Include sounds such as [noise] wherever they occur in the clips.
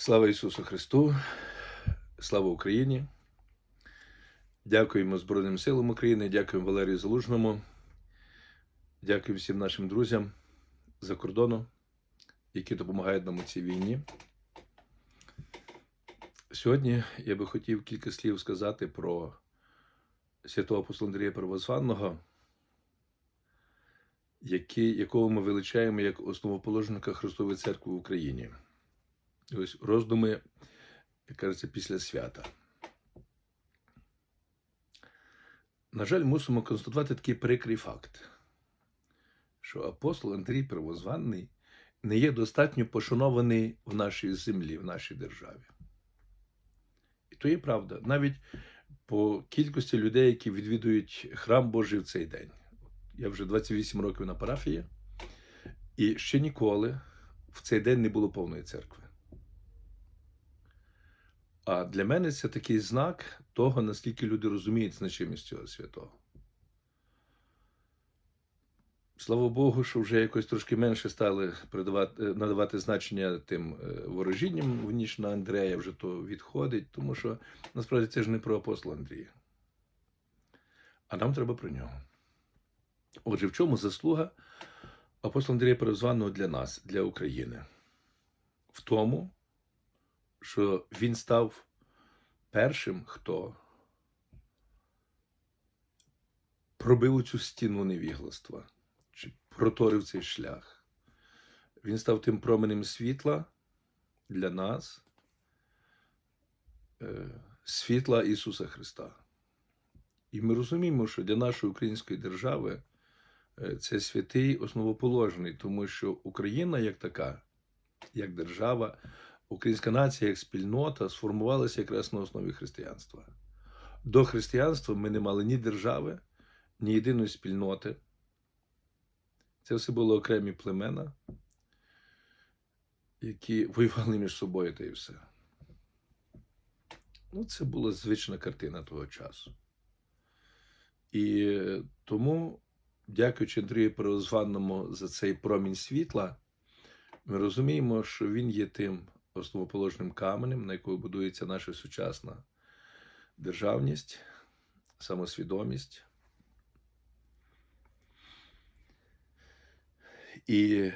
Слава Ісусу Христу, слава Україні. Дякуємо Збройним силам України, дякуємо Валерію Залужному, дякую всім нашим друзям за кордону, які допомагають нам у цій війні. Сьогодні я би хотів кілька слів сказати про святого апостола Андрія Первозванного, якого ми величаємо як основоположника Христової церкви в Україні. Ось роздуми, як кажеться, після свята. На жаль, мусимо констатувати такий прикрий факт, що апостол Андрій Первозванний не є достатньо пошанований в нашій землі, в нашій державі. І то є правда. Навіть по кількості людей, які відвідують храм Божий в цей день. Я вже 28 років на парафії, і ще ніколи в цей день не було повної церкви. А для мене це такий знак того, наскільки люди розуміють значимість цього святого. Слава Богу, що вже якось трошки менше стали придавати, надавати значення тим е, ворожінням в ніч на Андрея, вже то відходить, тому що насправді це ж не про апостола Андрія. А нам треба про нього. Отже, в чому заслуга апостола Андрія Перезваного для нас, для України? В тому, що він став першим, хто пробив цю стіну невігластва, чи проторив цей шлях. Він став тим променем світла для нас, е, світла Ісуса Христа. І ми розуміємо, що для нашої української держави е, це святий основоположний, тому що Україна як така, як держава, українська нація як спільнота сформувалася якраз на основі християнства. До християнства ми не мали ні держави, ні єдиної спільноти. Це все були окремі племена, які [laughs] воювали між собою та і все. Ну, це була звична картина того часу. І тому, дякуючи Андрію Перезванному за цей промінь світла, ми розуміємо, що він є тим основоположним каменем, на якому будується наша сучасна державність, самосвідомість. І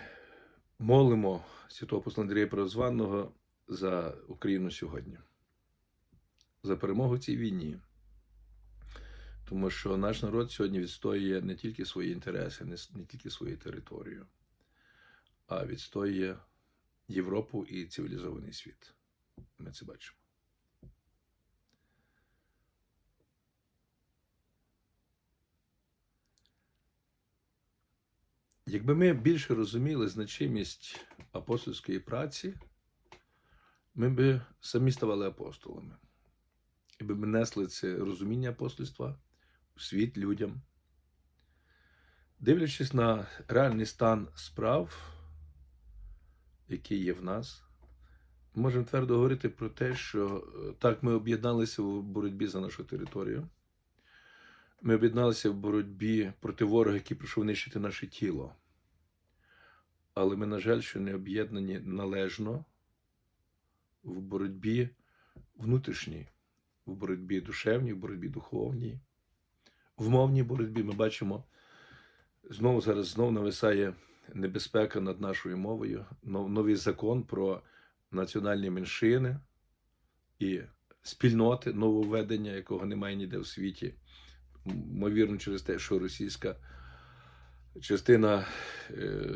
молимо святого апостола Андрія Перезванного за Україну сьогодні, за перемогу цій війні. Тому що наш народ сьогодні відстоює не тільки свої інтереси, не тільки свою територію, а відстоює Європу і цивілізований світ. Ми це бачимо. Якби ми більше розуміли значимість апостольської праці, ми б самі ставали апостолами. І би ми несли це розуміння апостольства у світ людям. Дивлячись на реальний стан справ, який є в нас, ми можемо твердо говорити про те, що е, так ми об'єдналися в боротьбі за нашу територію. Ми об'єдналися в боротьбі проти ворога, який прийшов нищити наше тіло. Але ми, на жаль, що не об'єднані належно в боротьбі внутрішній, в боротьбі душевній, в боротьбі духовній, в мовній боротьбі ми бачимо, знову зараз знову нависає небезпека над нашою мовою, новий закон про національні меншини і спільноти нововведення, якого немає ніде в світі. Ймовірно, через те, що російська частина е,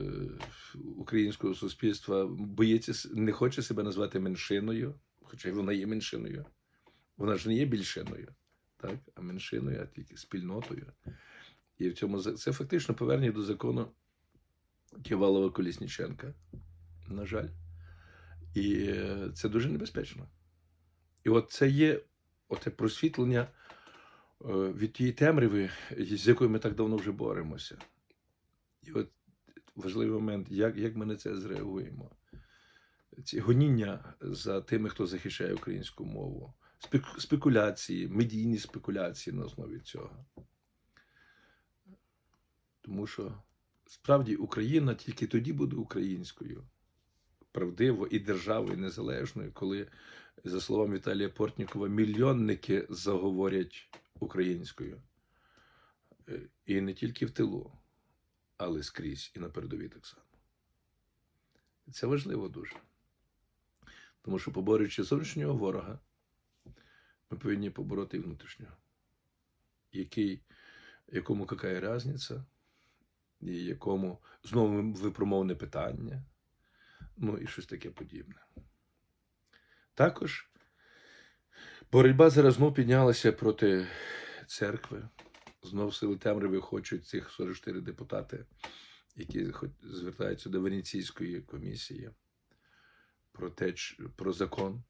українського суспільства боїться, не хоче себе назвати меншиною, хоча й вона є меншиною. Вона ж не є більшиною, так? а меншиною, а тільки спільнотою. І в цьому це фактично повернення до закону Ківалова Колісніченка, на жаль. І це дуже небезпечно. І от це є оте просвітлення е, від тієї темряви, з якою ми так давно вже боремося. І от важливий момент, як, як ми на це зреагуємо. Ці гоніння за тими, хто захищає українську мову, спекуляції, медійні спекуляції на основі цього. Тому що справді Україна тільки тоді буде українською, правдиво і державою незалежною, коли, за словами Віталія Портнікова, мільйонники заговорять українською. Е, І не тільки в тилу, але скрізь і на передовій так само. Це важливо дуже. Тому що, поборюючи зовнішнього ворога, ми повинні побороти і внутрішнього, який, якому яка різниця, якому знову випромовне питання, ну і щось таке подібне. Також боротьба зараз знов піднялася проти церкви. Знов сили темряви хочуть цих 44 депутати, які звертаються до Венеційської комісії про, те, про закон.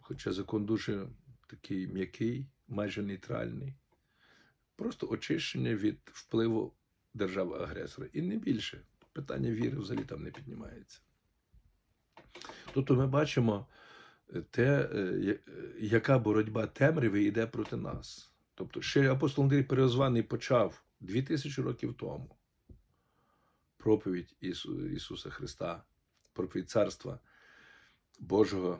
Хоча закон дуже такий м'який, майже нейтральний. Просто очищення від впливу держави-агресора. І не більше. Питання віри взагалі там не піднімається. Тобто ми бачимо е, те, е, яка боротьба темряви йде проти нас. Тобто, ще апостол Андрій Перезваний почав 2000 років тому проповідь Ісу, Ісуса Христа, проповідь Царства Божого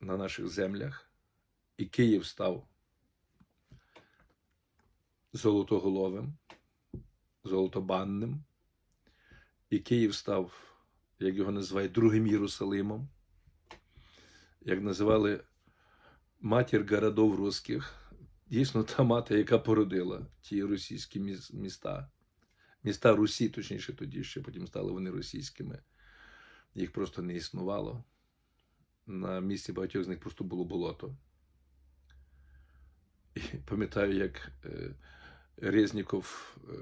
на наших землях, і Київ став золотоголовим, золотобанним, і Київ став, як його називають, другим Єрусалимом, як називали матір городов русських, дійсно та мати, яка породила ті російські міста. Міста Русі, точніше, тоді ще потім стали вони російськими. Їх просто не існувало. На місці багатьох з них просто було болото. І пам'ятаю, як е, Резніков, е,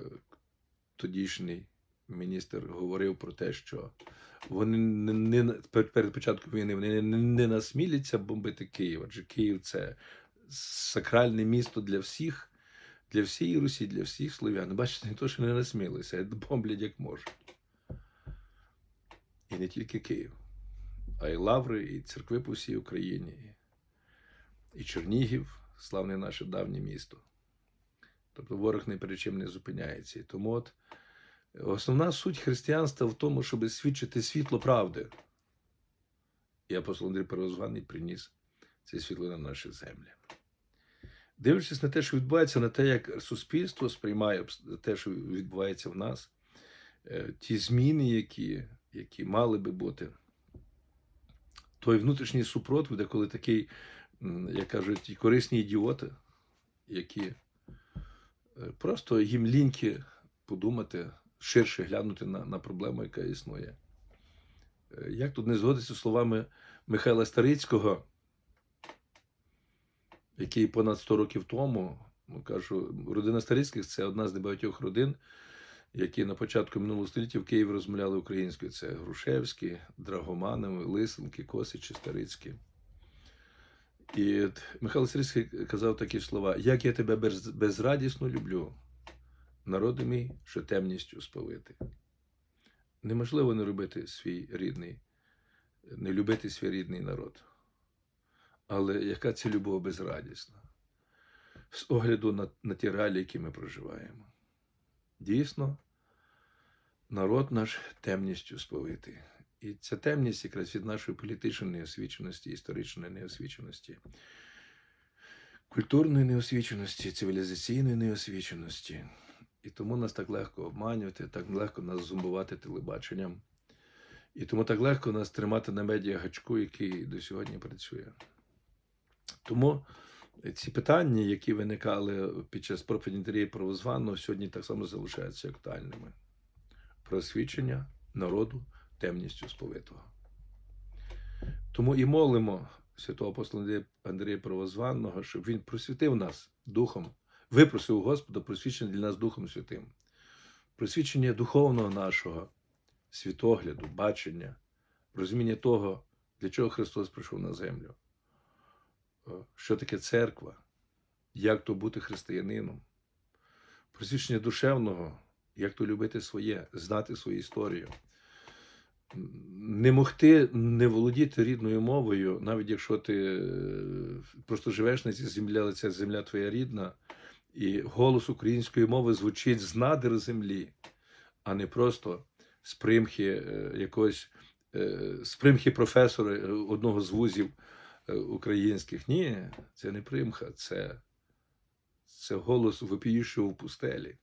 тодішній міністр, говорив про те, що вони не, не перед, початком війни вони не, не насміляться бомбити Київ, адже Київ це сакральне місто для всіх, для всієї Русі, для всіх слов'ян. Бачите, не то, що не насмілися, бомблять як можуть. І не тільки Київ, а й Лаври, і церкви по всій Україні, і Чернігів, славне наше давнє місто. Тобто ворог ні перед чим не зупиняється. І тому от основна суть християнства в тому, щоб свідчити світло правди. І апостол Андрій Первозваний приніс це світло на наші землі. Дивлячись на те, що відбувається, на те, як суспільство сприймає те, що відбувається в нас, е, ті зміни, які, які мали би бути, той внутрішній супротив, де коли такий, як кажуть, корисні ідіоти, які е, просто їм ліньки подумати, ширше глянути на, на проблему, яка існує. Е, Як тут не згодиться словами Михайла Старицького, який понад 100 років тому, ну кажу, родина Старицьких це одна з небагатьох родин, які на початку минулого століття в Києві розмовляли українською. Це Грушевські, Драгоманови, Лисенки, Косичі, Старицькі. І Михайло Старицький казав такі слова: Як я тебе без- безрадісно люблю, народи мій, що темністю сповити. Неможливо не робити свій рідний, не любити свій рідний народ. Але яка це любов безрадісна? З огляду на, на ті реалії, які ми проживаємо. Дійсно, народ наш темністю сповитий. І ця темність якраз від нашої політичної неосвіченості, історичної неосвіченості, культурної неосвіченості, цивілізаційної неосвіченості. І тому нас так легко обманювати, так легко нас зумбувати телебаченням. І тому так легко нас тримати на медіа гачку, який до сьогодні працює. Тому ці питання, які виникали під час Андрія Правозваного, сьогодні так само залишаються актуальними. Просвічення народу темністю сповитого. Тому і молимо святого апостола Андрія- Андрія щоб він просвітив нас духом, випросив Господа просвічення для нас Духом Святим, просвічення духовного нашого світогляду, бачення, розуміння того, для чого Христос прийшов на землю, Е, що таке церква, як то бути християнином, просвічення душевного, як то любити своє, знати свою історію. Не могти не володіти рідною мовою, навіть якщо ти е, просто живеш на цій землі, але ця земля твоя рідна, і голос української мови звучить з надр землі, а не просто з примхи е, якогось е, з примхи професора одного з вузів українських. Ні, це не примха, це, це голос вопіючого в пустелі.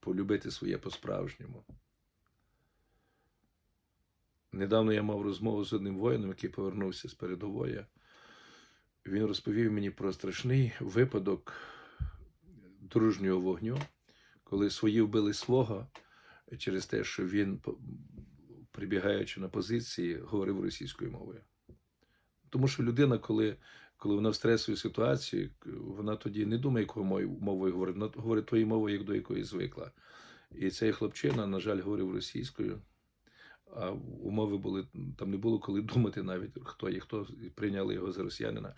Полюбити своє по-справжньому. Недавно я мав розмову з одним воїном, який повернувся з передової. Він розповів мені про страшний випадок дружнього вогню, коли свої вбили свого через те, що він, прибігаючи на позиції, говорив російською мовою. Тому що людина, коли, коли вона в стресовій ситуації, вона тоді не думає, якою мовою- мовою говорить, вона говорить тою мовою, як до якої звикла. І цей хлопчина, на жаль, говорив російською. А умови були там не було коли думати навіть хто є, хто прийняли його за росіянина,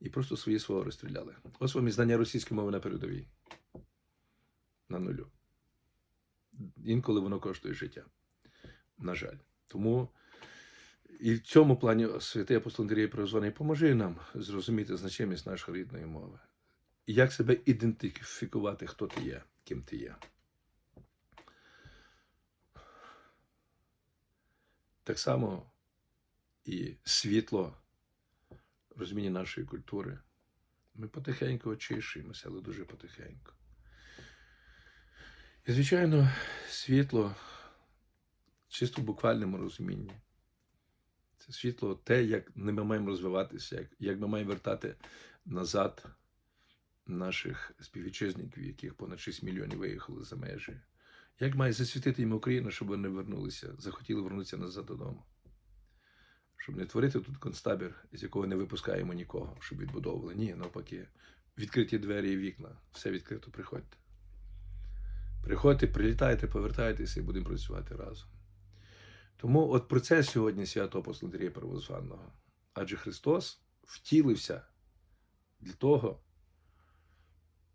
і просто свої свого розстріляли. Ось вам і знання російської мови на передовій. На нулю. Інколи воно коштує життя. На жаль. Тому і в цьому плані святий апостол Андрій Презваний поможи нам зрозуміти значимість нашої рідної мови. І як себе ідентифікувати, хто ти є, ким ти є. Так само і світло в розумінні нашої культури. Ми потихеньку очищуємося, але дуже потихеньку. І, звичайно, світло чисто в буквальному розумінні. Це світло те, як ми маємо розвиватися, як, як ми маємо вертати назад наших співвітчизників, яких понад 6 мільйонів виїхали за межі. Як має засвітити їм Україна, щоб вони вернулися, захотіли вернутися назад додому? Щоб не творити тут концтабір, з якого не випускаємо нікого, щоб відбудовували. Ні, навпаки, відкриті двері і вікна, все відкрито, приходьте. Приходьте, прилітайте, повертайтеся і будемо працювати разом. Тому от про це сьогодні свято апостола Андрія Первозванного. Адже Христос втілився для того,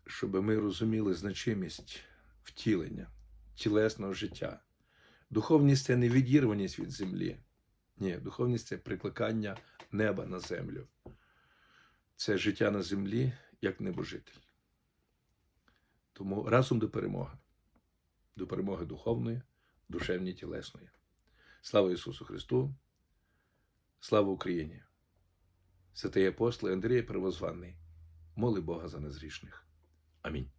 щоб ми розуміли значимість втілення тілесного життя. Духовність це не відірваність від землі. Ні, духовність це прикликання неба на землю. Це життя на землі як небожитель. Тому разом до перемоги. До перемоги духовної, душевної, тілесної. Слава Ісусу Христу! Слава Україні! Святий апостол Андрій Первозванний, моли Бога за незрішних. Амінь.